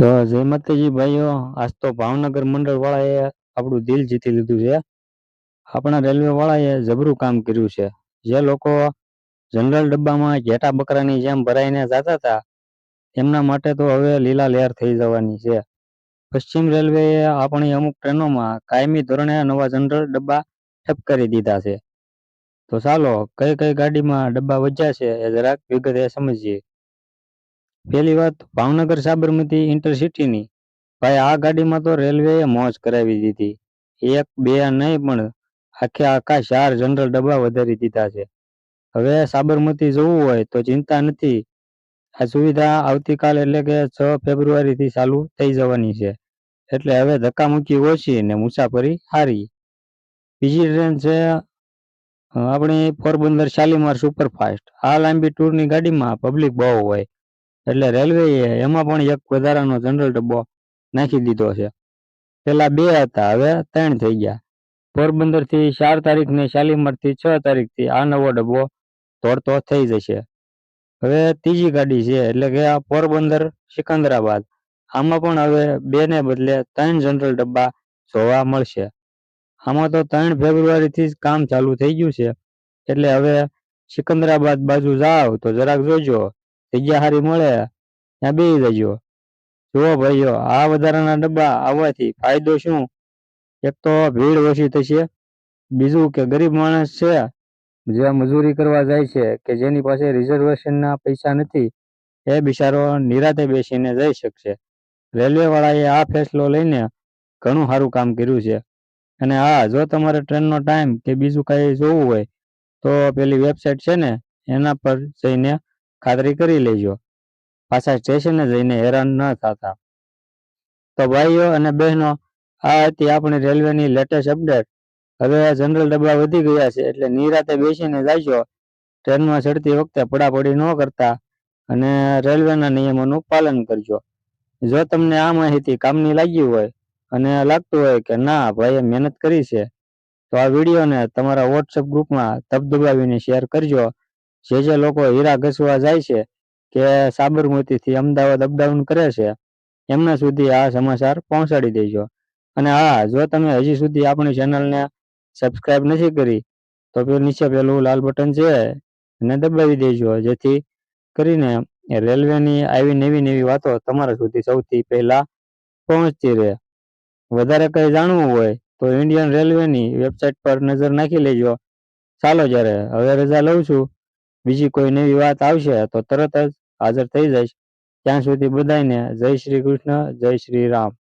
તો જય માતાજી ભાઈઓ, આજ તો ભાવનગર મંડળ વાળાએ આપણું દિલ જીતી લીધું છે. આપણા રેલવે વાળાએ જબરું કામ કર્યું છે. જે લોકો જનરલ ડબ્બામાં ઘેટા બકરાની જેમ ભરાઈને જતા હતા, એમના માટે તો હવે લીલા લહેર થઈ જવાની છે. પશ્ચિમ રેલવેએ આપણી અમુક ટ્રેનોમાં કાયમી ધોરણે નવા જનરલ ડબ્બા ઠપ કરી દીધા છે. તો ચાલો, કઈ કઈ ગાડીમાં ડબ્બા વધ્યા છે એ જરાક વિગતે સમજીએ. પહેલી વાત, ભાવનગર સાબરમતી ઇન્ટરસિટીની ભાઈ, આ ગાડીમાં તો રેલવેએ મોજ કરાવી દીધી. એક, બે નહીં, પણ આખે આખા ચાર જનરલ ડબ્બા વધારી દીધા છે. હવે સાબરમતી જવું હોય તો ચિંતા નથી. આ સુવિધા આવતીકાલ એટલે કે છ ફેબ્રુઆરીથી ચાલુ થઈ જવાની છે. એટલે હવે ધક્કામુક્કી ઓછી ને મુસાફરી સારી. બીજી ટ્રેન છે આપણી પોરબંદર શાલીમાર સુપરફાસ્ટ. આ લાંબી ટૂરની ગાડીમાં પબ્લિક બહુ હોય. એટલે રેલવે એમાં પણ એક વધારાનો જનરલ ડબ્બો નાખી દીધો છે. પેલા બે હતા, હવે ત્રણ થઈ ગયા. પોરબંદરથી ચાર તારીખ ને શાલીમારથી છ તારીખથી આ નવો ડબ્બો દોડતો થઈ જશે. હવે ત્રીજી ગાડી છે, એટલે આ પોરબંદર, સિકંદરાબાદ, આમાં પણ હવે બે ને બદલે ત્રણ જનરલ ડબ્બા જોવા મળશે. આમાં તો ત્રણ ફેબ્રુઆરી થી જ કામ ચાલુ થઈ ગયું છે. એટલે હવે સિકંદરાબાદ બાજુ જાવ તો જરાક જોજો. જગ્યા સારી મળે, ત્યાં બેસી જજો જુઓ ભાઈઓ, આ વધારાના ડબ્બા આવવાથી ફાયદો શું? એક તો ભીડ ઓછી થશે, બીજું કે ગરીબ માણસ છે, જે મજૂરી કરવા જાય છે, કે જેની પાસે રિઝર્વેશનના પૈસા નથી, એ બિચારો નિરાતે બેસીને જઈ શકશે. રેલવે વાળાએ આ ફેસલો લઈને ઘણું સારું કામ કર્યું છે. અને હા, જો તમારે ટ્રેનનો ટાઈમ કે બીજું કાંઈ જોવું હોય, તો પેલી વેબસાઇટ છે ને, એના પર જઈને ખાતરી કરી લેજો. પાછા સ્ટેશને જઈને હેરાન ન થતા. તો ભાઈઓ અને બહેનો, આ હતી આપણી રેલવેની લેટેસ્ટ અપડેટ. હવે જનરલ ડબ્બા વધી ગયા છે એટલે નિરાતે બેસીને જાયજો. ટ્રેનમાં ચડતી વખતે પડાપડી ન કરતા અને રેલવેના નિયમોનું પાલન કરજો. જો તમને આ માહિતી કામની લાગી હોય અને લાગતું હોય કે ના, ભાઈએ મહેનત કરી છે, તો આ વિડીયોને તમારા વોટ્સઅપ ગ્રુપમાં ધબધબાવીને શેર કરજો. જે જે લોકો હીરા ઘસવા જાય છે કે સાબરમતીથી અમદાવાદ અપડાઉન કરે છે, એમના સુધી આ સમાચાર પહોંચાડી દેજો. અને હા, જો તમે હજી સુધી આપણી ચેનલને સબસ્ક્રાઇબ નથી કરી, તો નીચે પેલું લાલ બટન છે એને દબાવી દેજો, જેથી કરીને રેલવેની આવી નવી નવી વાતો તમારા સુધી સૌથી પહેલા પહોંચતી રહે. વધારે કંઈ જાણવું હોય તો ઇન્ડિયન રેલવેની વેબસાઇટ પર નજર નાખી લેજો. ચાલો જ્યારે હવે રજા લઉં છું બીજી કોઈ નવી વાત આવશે તો તરત જ હાજર થઈ જઈશ. ત્યાં સુધી બધાને જય શ્રી કૃષ્ણ, જય શ્રી રામ.